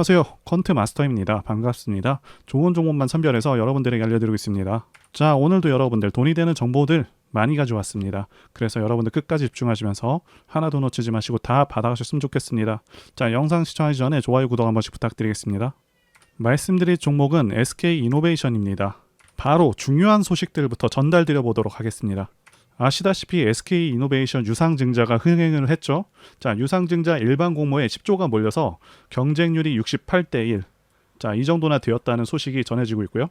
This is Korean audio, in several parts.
안녕하세요. 퀀트 마스터입니다. 반갑습니다. 좋은 종목만 선별해서 여러분들에게 알려드리고 있습니다. 자, 오늘도 여러분들 돈이 되는 정보들 많이 가져왔습니다. 그래서 여러분들 끝까지 집중하시면서 하나도 놓치지 마시고 다 받아가셨으면 좋겠습니다. 자, 영상 시청하기 전에 좋아요, 구독 한 번씩 부탁드리겠습니다. 말씀드릴 종목은 SK 이노베이션입니다. 바로 중요한 소식들부터 전달드려 보도록 하겠습니다. 아시다시피 SK 이노베이션 유상증자가 흥행을 했죠. 자, 유상증자 일반 공모에 10조가 몰려서 경쟁률이 68대 1. 자, 이 정도나 되었다는 소식이 전해지고 있고요.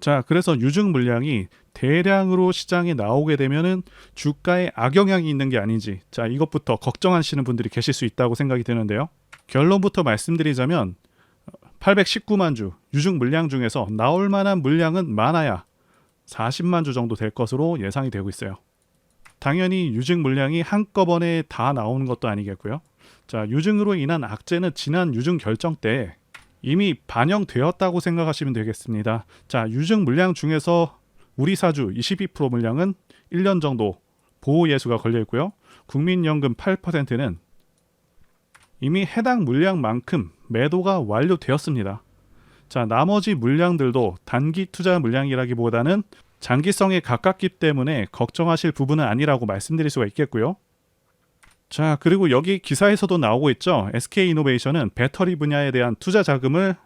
자, 그래서 유증 물량이 대량으로 시장에 나오게 되면은 주가에 악영향이 있는 게 아닌지, 자, 이것부터 걱정하시는 분들이 계실 수 있다고 생각이 드는데요. 결론부터 말씀드리자면 819만 주 유증 물량 중에서 나올 만한 물량은 많아야 40만 주 정도 될 것으로 예상이 되고 있어요. 당연히 유증 물량이 한꺼번에 다 나오는 것도 아니겠고요. 자, 유증으로 인한 악재는 지난 유증 결정 때 이미 반영되었다고 생각하시면 되겠습니다. 자, 유증 물량 중에서 우리 사주 22% 물량은 1년 정도 보호 예수가 걸려 있고요. 국민연금 8%는 이미 해당 물량만큼 매도가 완료되었습니다. 자, 나머지 물량들도 단기 투자 물량이라기보다는 장기성에 가깝기 때문에 걱정하실 부분은 아니라고 말씀드릴 수가 있겠고요. 자, 그리고 여기 기사에서도 나오고 있죠. SK 이노베이션은 배터리 분야에 대한 투자 자금을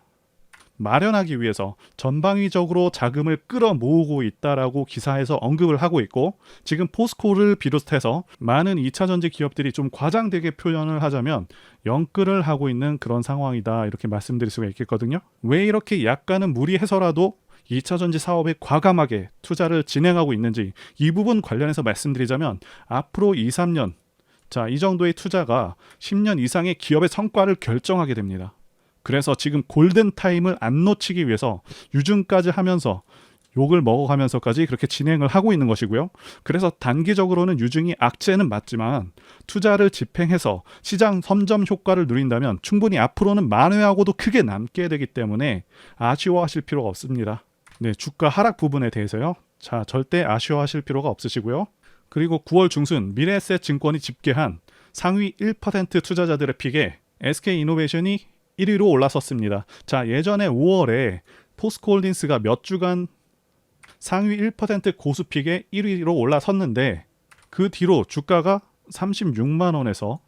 마련하기 위해서 전방위적으로 자금을 끌어 모으고 있다라고 기사에서 언급을 하고 있고 지금 포스코를 비롯해서 많은 2차 전지 기업들이 좀 과장되게 표현을 하자면 영끌을 하고 있는 그런 상황이다 이렇게 말씀드릴 수가 있겠거든요. 왜 이렇게 약간은 무리해서라도 2차 전지 사업에 과감하게 투자를 진행하고 있는지 이 부분 관련해서 말씀드리자면 앞으로 2, 3년 자, 이 정도의 투자가 10년 이상의 기업의 성과를 결정하게 됩니다. 그래서 지금 골든 타임을 안 놓치기 위해서 유증까지 하면서 욕을 먹어가면서까지 그렇게 진행을 하고 있는 것이고요. 그래서 단기적으로는 유증이 악재는 맞지만 투자를 집행해서 시장 선점 효과를 누린다면 충분히 앞으로는 만회하고도 크게 남게 되기 때문에 아쉬워하실 필요가 없습니다. 네, 주가 하락 부분에 대해서요. 자, 절대 아쉬워하실 필요가 없으시고요. 그리고 9월 중순 미래에셋 증권이 집계한 상위 1% 투자자들의 픽에 SK 이노베이션이 1위로 올라섰습니다. 자, 예전에 5월에 포스코홀딩스가 몇 주간 상위 1% 고수픽에 1위로 올라섰는데 그 뒤로 주가가 36만 원에서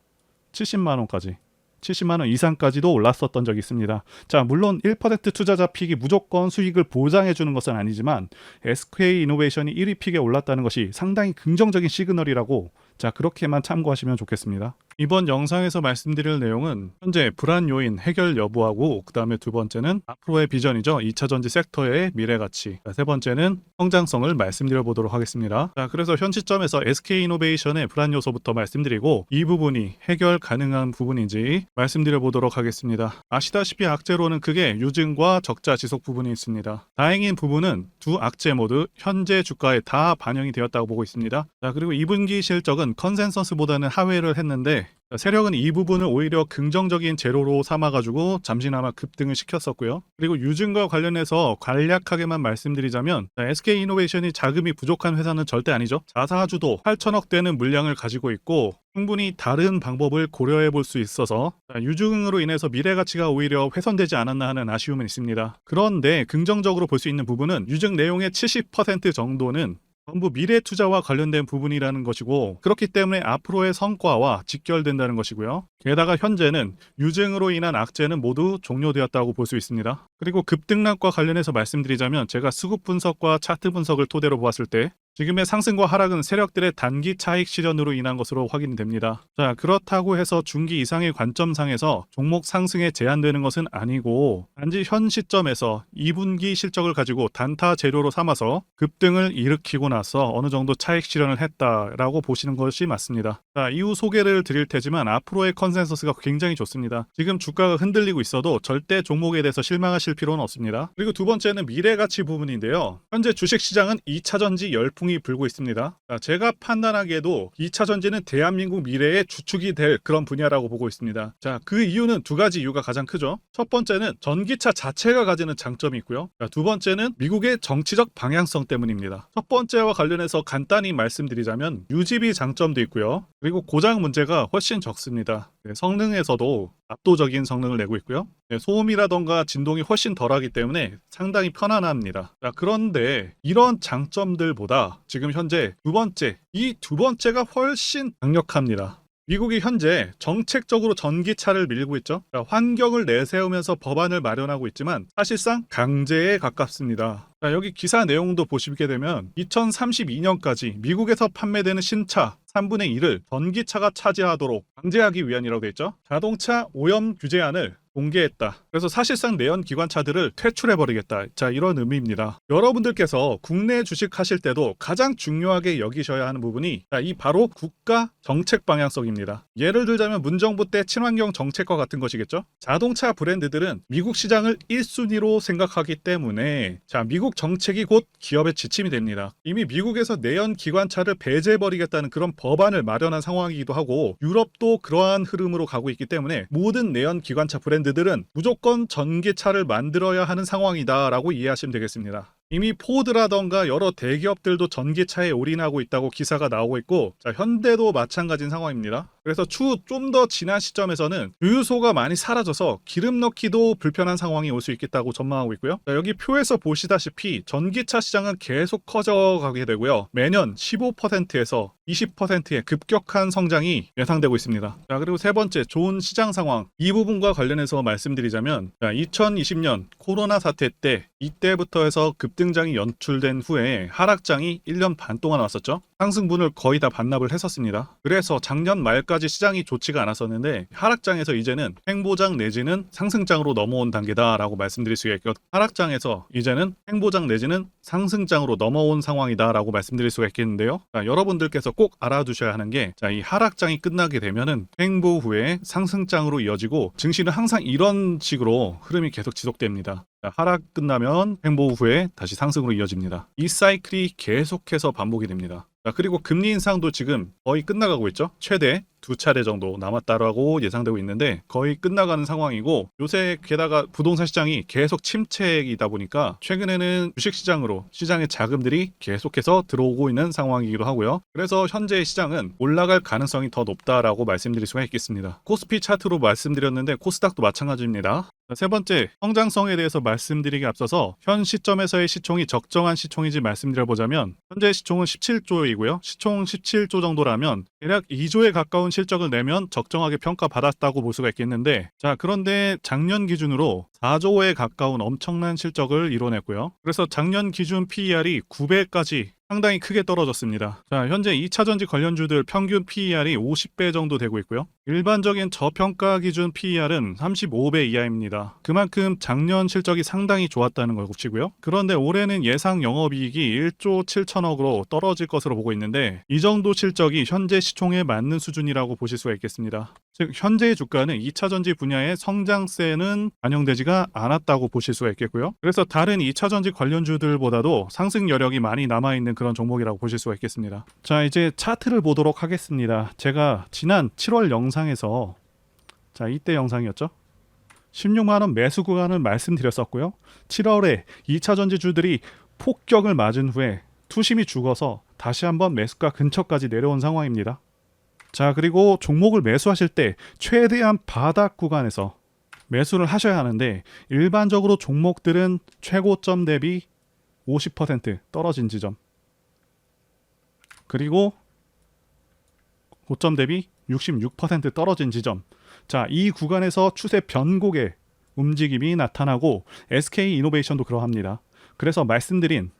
70만 원까지 70만 원 이상까지도 올랐었던 적이 있습니다. 자, 물론 1% 투자자 픽이 무조건 수익을 보장해 주는 것은 아니지만 SK 이노베이션이 1위 픽에 올랐다는 것이 상당히 긍정적인 시그널이라고 자, 그렇게만 참고하시면 좋겠습니다. 이번 영상에서 말씀드릴 내용은 현재 불안 요인 해결 여부하고 그 다음에 두 번째는 앞으로의 비전이죠. 2차 전지 섹터의 미래 가치. 자, 세 번째는 성장성을 말씀드려 보도록 하겠습니다. 자, 그래서 현 시점에서 SK 이노베이션의 불안 요소부터 말씀드리고 이 부분이 해결 가능한 부분인지 말씀드려 보도록 하겠습니다. 아시다시피 악재로는 크게 유증과 적자 지속 부분이 있습니다. 다행인 부분은 두 악재 모두 현재 주가에 다 반영이 되었다고 보고 있습니다. 자, 그리고 2분기 실적은 컨센서스보다는 하회를 했는데 세력은 이 부분을 오히려 긍정적인 재료로 삼아가지고 잠시나마 급등을 시켰었고요. 그리고 유증과 관련해서 간략하게만 말씀드리자면 SK 이노베이션이 자금이 부족한 회사는 절대 아니죠. 자사주도 8천억 되는 물량을 가지고 있고 충분히 다른 방법을 고려해 볼 수 있어서 유증으로 인해서 미래 가치가 오히려 훼손되지 않았나 하는 아쉬움은 있습니다. 그런데 긍정적으로 볼 수 있는 부분은 유증 내용의 70% 정도는 전부 미래 투자와 관련된 부분이라는 것이고 그렇기 때문에 앞으로의 성과와 직결된다는 것이고요. 게다가 현재는 유증으로 인한 악재는 모두 종료되었다고 볼 수 있습니다. 그리고 급등락과 관련해서 말씀드리자면 제가 수급 분석과 차트 분석을 토대로 보았을 때 지금의 상승과 하락은 세력들의 단기 차익 실현으로 인한 것으로 확인이 됩니다. 자, 그렇다고 해서 중기 이상의 관점상에서 종목 상승에 제한되는 것은 아니고 단지 현 시점에서 2분기 실적을 가지고 단타 재료로 삼아서 급등을 일으키고 나서 어느 정도 차익 실현을 했다라고 보시는 것이 맞습니다. 자, 이후 소개를 드릴 테지만 앞으로의 컨센서스가 굉장히 좋습니다. 지금 주가가 흔들리고 있어도 절대 종목에 대해서 실망하실 필요는 없습니다. 그리고 두 번째는 미래 가치 부분인데요. 현재 주식 시장은 2차 전지 열풍 열풍이 불고 있습니다. 자, 제가 판단하기에도 2차 전지는 대한민국 미래의 주축이 될 그런 분야라고 보고 있습니다. 자, 그 이유는 두 가지 이유가 가장 크죠. 첫 번째는 전기차 자체가 가지는 장점이 있고요. 자, 두 번째는 미국의 정치적 방향성 때문입니다. 첫 번째와 관련해서 간단히 말씀드리자면 유지비 장점도 있고요. 그리고 고장 문제가 훨씬 적습니다. 네, 성능에서도 압도적인 성능을 내고 있고요. 네, 소음이라던가 진동이 훨씬 덜하기 때문에 상당히 편안합니다. 자, 그런데 이런 장점들보다 지금 현재 두 번째, 이 두 번째가 훨씬 강력합니다. 미국이 현재 정책적으로 전기차를 밀고 있죠. 자, 환경을 내세우면서 법안을 마련하고 있지만 사실상 강제에 가깝습니다. 자, 여기 기사 내용도 보시게 되면 2032년까지 미국에서 판매되는 신차 3분의 1을 전기차가 차지하도록 강제하기 위한이라고 되어 있죠. 자동차 오염 규제안을 공개했다. 그래서 사실상 내연 기관차들을 퇴출해버리겠다. 자, 이런 의미입니다. 여러분들께서 국내 주식 하실 때도 가장 중요하게 여기셔야 하는 부분이 자, 이 바로 국가 정책 방향성입니다. 예를 들자면 문정부 때 친환경 정책과 같은 것이겠죠. 자동차 브랜드들은 미국 시장을 1순위로 생각하기 때문에 자, 미국 정책이 곧 기업의 지침이 됩니다. 이미 미국에서 내연 기관차를 배제해버리겠다는 그런 법안을 마련한 상황이기도 하고 유럽도 그러한 흐름으로 가고 있기 때문에 모든 내연 기관차 브랜드들은 무조건 전기차를 만들어야 하는 상황이다라고 이해하시면 되겠습니다. 이미 포드라던가 여러 대기업들도 전기차에 올인하고 있다고 기사가 나오고 있고 자, 현대도 마찬가지인 상황입니다. 그래서 추후 좀 더 지난 시점에서는 주유소가 많이 사라져서 기름 넣기도 불편한 상황이 올 수 있겠다고 전망하고 있고요. 자, 여기 표에서 보시다시피 전기차 시장은 계속 커져가게 되고요. 매년 15%에서 20%의 급격한 성장이 예상되고 있습니다. 자, 그리고 세 번째 좋은 시장 상황 이 부분과 관련해서 말씀드리자면 자, 2020년 코로나 사태 때 이때부터 해서 급등장이 연출된 후에 하락장이 1년 반 동안 왔었죠. 상승분을 거의 다 반납을 했었습니다. 그래서 작년 말까지 시장이 좋지가 않았었는데 하락장에서 이제는 횡보장 내지는 상승장으로 넘어온 단계다라고 말씀드릴 수가 있고 하락장에서 이제는 횡보장 내지는 상승장으로 넘어온 상황이다라고 말씀드릴 수가 있겠는데요. 자, 여러분들께서 꼭 알아두셔야 하는 게 자, 이 하락장이 끝나게 되면은 횡보 후에 상승장으로 이어지고 증시는 항상 이런 식으로 흐름이 계속 지속됩니다. 자, 하락 끝나면 횡보 후에 다시 상승으로 이어집니다. 이 사이클이 계속해서 반복이 됩니다. 자, 그리고 금리 인상도 지금 거의 끝나가고 있죠. 최대 두 차례 정도 남았다라고 예상되고 있는데 거의 끝나가는 상황이고 요새 게다가 부동산 시장이 계속 침체이다 보니까 최근에는 주식 시장으로 시장의 자금들이 계속해서 들어오고 있는 상황이기도 하고요. 그래서 현재 시장은 올라갈 가능성이 더 높다라고 말씀드릴 수가 있겠습니다. 코스피 차트로 말씀드렸는데 코스닥도 마찬가지입니다. 세 번째, 성장성에 대해서 말씀드리기 앞서서 현 시점에서의 시총이 적정한 시총인지 말씀드려보자면 현재 시총은 17조이고요. 시총 17조 정도라면 대략 2조에 가까운 실적을 내면 적정하게 평가받았다고 볼 수가 있겠는데 자 그런데 작년 기준으로 4조에 가까운 엄청난 실적을 이뤄냈고요. 그래서 작년 기준 PER이 9배까지 상당히 크게 떨어졌습니다. 자, 현재 2차 전지 관련주들 평균 PER이 50배 정도 되고 있고요. 일반적인 저평가 기준 PER은 35배 이하입니다. 그만큼 작년 실적이 상당히 좋았다는 걸 곱치고요. 그런데 올해는 예상 영업이익이 1조 7천억으로 떨어질 것으로 보고 있는데 이 정도 실적이 현재 시총에 맞는 수준이라고 보실 수가 있겠습니다. 즉 현재의 주가는 2차 전지 분야의 성장세는 반영되지가 않았다고 보실 수가 있겠고요. 그래서 다른 2차 전지 관련주들보다도 상승 여력이 많이 남아 있는 그런 종목이라고 보실 수가 있겠습니다. 자, 이제 차트를 보도록 하겠습니다. 제가 지난 7월 영상에서 자, 이때 영상이었죠. 16만 원 매수 구간을 말씀드렸었고요. 7월에 2차 전지주들이 폭격을 맞은 후에 투심이 죽어서 다시 한번 매수가 근처까지 내려온 상황입니다. 자, 그리고 종목을 매수하실 때 최대한 바닥 구간에서 매수를 하셔야 하는데 일반적으로 종목들은 최고점 대비 50% 떨어진 지점 그리고 고점 대비 66% 떨어진 지점 자, 이 구간에서 추세 변곡의 움직임이 나타나고 SK 이노베이션도 그러합니다. 그래서 말씀드린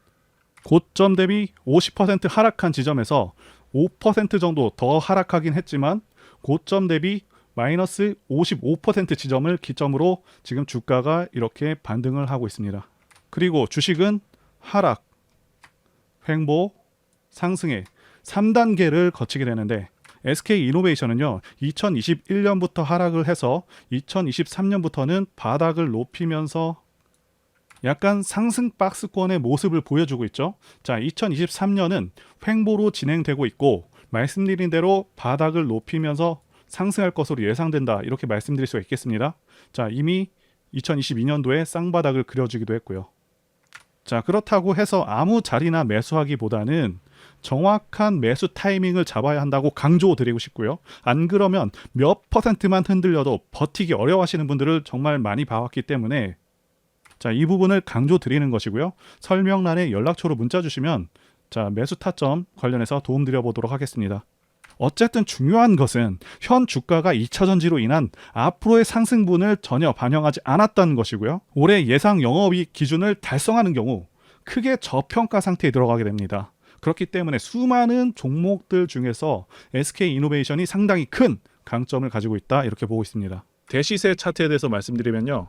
고점 대비 50% 하락한 지점에서 5% 정도 더 하락하긴 했지만 고점 대비 마이너스 55% 지점을 기점으로 지금 주가가 이렇게 반등을 하고 있습니다. 그리고 주식은 하락, 횡보, 상승의 3단계를 거치게 되는데 SK 이노베이션은요. 2021년부터 하락을 해서 2023년부터는 바닥을 높이면서 약간 상승 박스권의 모습을 보여주고 있죠. 자, 2023년은 횡보로 진행되고 있고 말씀드린 대로 바닥을 높이면서 상승할 것으로 예상된다. 이렇게 말씀드릴 수가 있겠습니다. 자, 이미 2022년도에 쌍바닥을 그려주기도 했고요. 자, 그렇다고 해서 아무 자리나 매수하기보다는 정확한 매수 타이밍을 잡아야 한다고 강조드리고 싶고요. 안 그러면 몇 퍼센트만 흔들려도 버티기 어려워하시는 분들을 정말 많이 봐왔기 때문에 자, 이 부분을 강조 드리는 것이고요. 설명란에 연락처로 문자 주시면 자, 매수 타점 관련해서 도움 드려 보도록 하겠습니다. 어쨌든 중요한 것은 현 주가가 2차 전지로 인한 앞으로의 상승분을 전혀 반영하지 않았다는 것이고요. 올해 예상 영업이익 기준을 달성하는 경우 크게 저평가 상태에 들어가게 됩니다. 그렇기 때문에 수많은 종목들 중에서 SK 이노베이션이 상당히 큰 강점을 가지고 있다 이렇게 보고 있습니다. 대시세 차트에 대해서 말씀드리면요.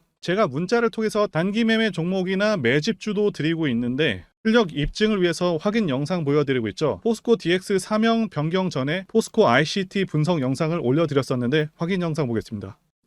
제가 문자를 통해서 단기 매매 종목이나 매집주도 드리고 있는데 실력 입증을 위해서 확인 영상 보여드리고 있죠. 포스코 DX 사명 변경 전에 포스코 ICT 분석 영상을 올려드렸었는데 확인 영상 보겠습니다.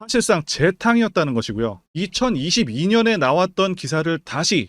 사실상 재탕이었다는 것이고요. 2022년에 나왔던 기사를 다시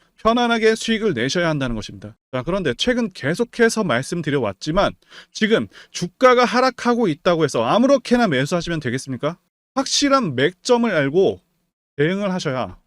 편안하게 수익을 내셔야 한다는 것입니다. 자, 그런데 최근 계속해서 말씀드려 왔지만 지금 주가가 하락하고 있다고 해서 아무렇게나 매수하시면 되겠습니까? 확실한 맥점을 알고 대응을 하셔야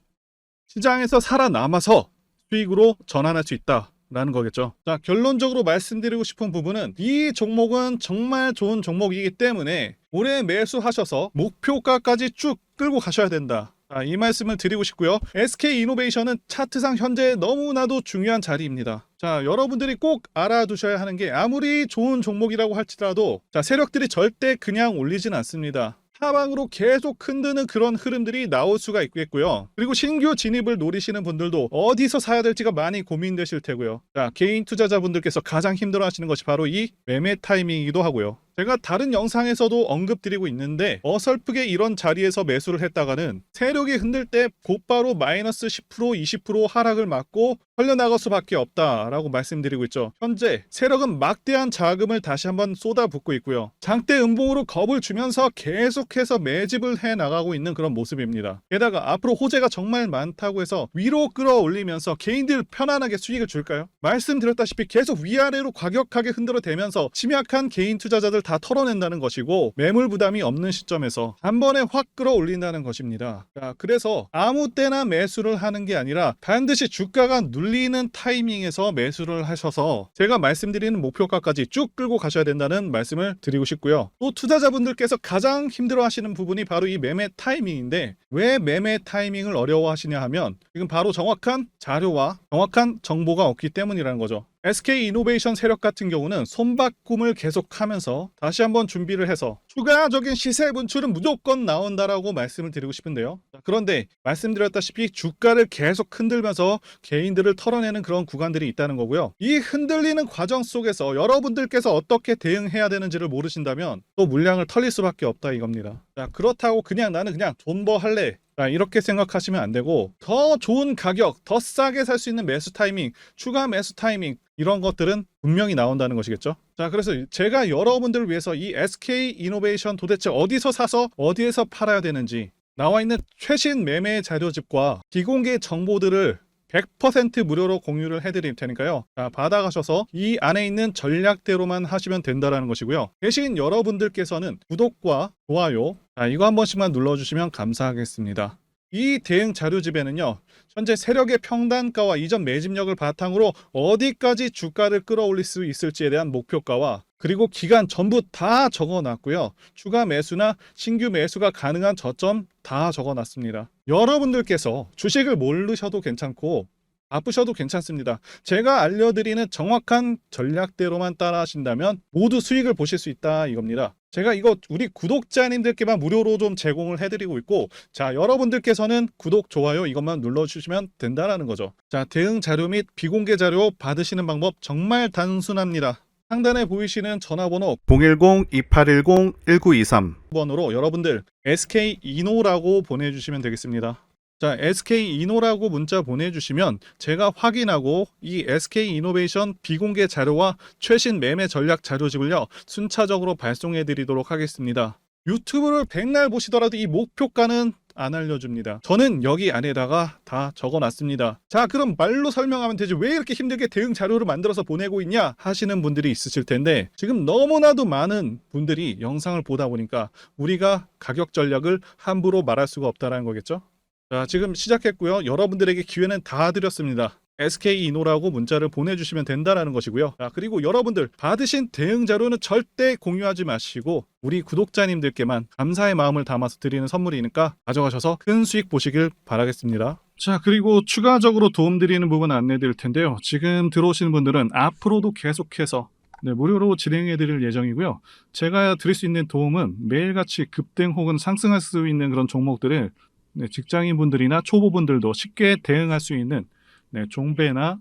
시장에서 살아남아서 수익으로 전환할 수 있다. 라는 거겠죠. 자, 결론적으로 말씀드리고 싶은 부분은 이 종목은 정말 좋은 종목이기 때문에 올해 매수하셔서 목표가까지 쭉 끌고 가셔야 된다. 아, 이 말씀을 드리고 싶고요. SK 이노베이션은 차트상 현재 너무나도 중요한 자리입니다. 자, 여러분들이 꼭 알아두셔야 하는 게 아무리 좋은 종목이라고 할지라도 자, 세력들이 절대 그냥 올리진 않습니다. 하방으로 계속 흔드는 그런 흐름들이 나올 수가 있겠고요. 그리고 신규 진입을 노리시는 분들도 어디서 사야 될지가 많이 고민되실 테고요. 자, 개인 투자자분들께서 가장 힘들어 하시는 것이 바로 이 매매 타이밍이기도 하고요. 제가 다른 영상에서도 언급드리고 있는데 어설프게 이런 자리에서 매수를 했다가는 세력이 흔들 때 곧바로 마이너스 10% 20% 하락을 맞고 헐려나갈 수밖에 없다라고 말씀드리고 있죠. 현재 세력은 막대한 자금을 다시 한번 쏟아붓고 있고요. 장대 음봉으로 겁을 주면서 계속해서 매집을 해 나가고 있는 그런 모습입니다. 게다가 앞으로 호재가 정말 많다고 해서 위로 끌어올리면서 개인들 편안하게 수익을 줄까요? 말씀드렸다시피 계속 위아래로 과격하게 흔들어 대면서 심약한 개인 투자자들 다 털어낸다는 것이고 매물 부담이 없는 시점에서 한 번에 확 끌어올린다는 것입니다. 자, 그래서 아무 때나 매수를 하는 게 아니라 반드시 주가가 눌리는 타이밍에서 매수를 하셔서 제가 말씀드리는 목표가까지 쭉 끌고 가셔야 된다는 말씀을 드리고 싶고요. 또 투자자분들께서 가장 힘들어 하시는 부분이 바로 이 매매 타이밍인데 왜 매매 타이밍을 어려워 하시냐 하면 지금 바로 정확한 자료와 정확한 정보가 없기 때문이라는 거죠. SK 이노베이션 세력 같은 경우는 손바꿈을 계속하면서 다시 한번 준비를 해서 추가적인 시세 분출은 무조건 나온다라고 말씀을 드리고 싶은데요. 자, 그런데 말씀드렸다시피 주가를 계속 흔들면서 개인들을 털어내는 그런 구간들이 있다는 거고요. 이 흔들리는 과정 속에서 여러분들께서 어떻게 대응해야 되는지를 모르신다면 또 물량을 털릴 수밖에 없다 이겁니다. 자, 그렇다고 그냥 나는 그냥 존버 할래. 자, 이렇게 생각하시면 안 되고 더 좋은 가격, 더 싸게 살 수 있는 매수 타이밍, 추가 매수 타이밍 이런 것들은 분명히 나온다는 것이겠죠. 자, 그래서 제가 여러분들을 위해서 이 SK 이노베이션 도대체 어디서 사서 어디에서 팔아야 되는지 나와 있는 최신 매매 자료집과 비공개 정보들을 100% 무료로 공유를 해드릴 테니까요. 자, 받아가셔서 이 안에 있는 전략대로만 하시면 된다라는 것이고요. 대신 여러분들께서는 구독과 좋아요, 자, 이거 한 번씩만 눌러주시면 감사하겠습니다. 이 대응 자료집에는요, 현재 세력의 평단가와 이전 매집력을 바탕으로 어디까지 주가를 끌어올릴 수 있을지에 대한 목표가와 그리고 기간 전부 다 적어놨고요. 추가 매수나 신규 매수가 가능한 저점 다 적어놨습니다. 여러분들께서 주식을 모르셔도 괜찮고 바쁘셔도 괜찮습니다. 제가 알려드리는 정확한 전략대로만 따라 하신다면 모두 수익을 보실 수 있다 이겁니다. 제가 이거 우리 구독자님들께만 무료로 좀 제공을 해드리고 있고 자 여러분들께서는 구독 좋아요 이것만 눌러주시면 된다라는 거죠. 자 대응 자료 및 비공개 자료 받으시는 방법 정말 단순합니다. 상단에 보이시는 전화번호 010-2810-1923 번으로 여러분들 SK 이노라고 보내주시면 되겠습니다. 자, SK 이노라고 문자 보내주시면 제가 확인하고 이 SK 이노베이션 비공개 자료와 최신 매매 전략 자료집을요 순차적으로 발송해 드리도록 하겠습니다. 유튜브를 백날 보시더라도 이 목표가는 안 알려줍니다. 저는 여기 안에다가 다 적어놨습니다. 자, 그럼 말로 설명하면 되지. 왜 이렇게 힘들게 대응 자료를 만들어서 보내고 있냐? 하시는 분들이 있으실 텐데, 지금 너무나도 많은 분들이 영상을 보다 보니까 우리가 가격 전략을 함부로 말할 수가 없다라는 거겠죠? 자, 지금 시작했고요. 여러분들에게 기회는 다 드렸습니다. SK 이노라고 문자를 보내주시면 된다라는 것이고요. 자, 그리고 여러분들 받으신 대응 자료는 절대 공유하지 마시고 우리 구독자님들께만 감사의 마음을 담아서 드리는 선물이니까 가져가셔서 큰 수익 보시길 바라겠습니다. 자, 그리고 추가적으로 도움드리는 부분 안내 드릴 텐데요. 지금 들어오시는 분들은 앞으로도 계속해서 네, 무료로 진행해 드릴 예정이고요. 제가 드릴 수 있는 도움은 매일같이 급등 혹은 상승할 수 있는 그런 종목들을 네, 직장인분들이나 초보분들도 쉽게 대응할 수 있는 네, 종배나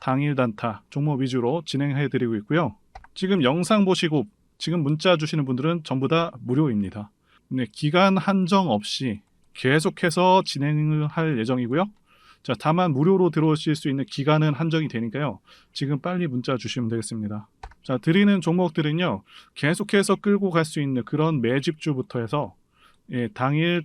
당일 단타 종목 위주로 진행해 드리고 있고요. 지금 영상 보시고 지금 문자 주시는 분들은 전부 다 무료입니다. 네, 기간 한정 없이 계속해서 진행을 할 예정이고요. 자, 다만 무료로 들어오실 수 있는 기간은 한정이 되니까요. 지금 빨리 문자 주시면 되겠습니다. 자, 드리는 종목들은요. 계속해서 끌고 갈 수 있는 그런 매집주부터 해서 예, 당일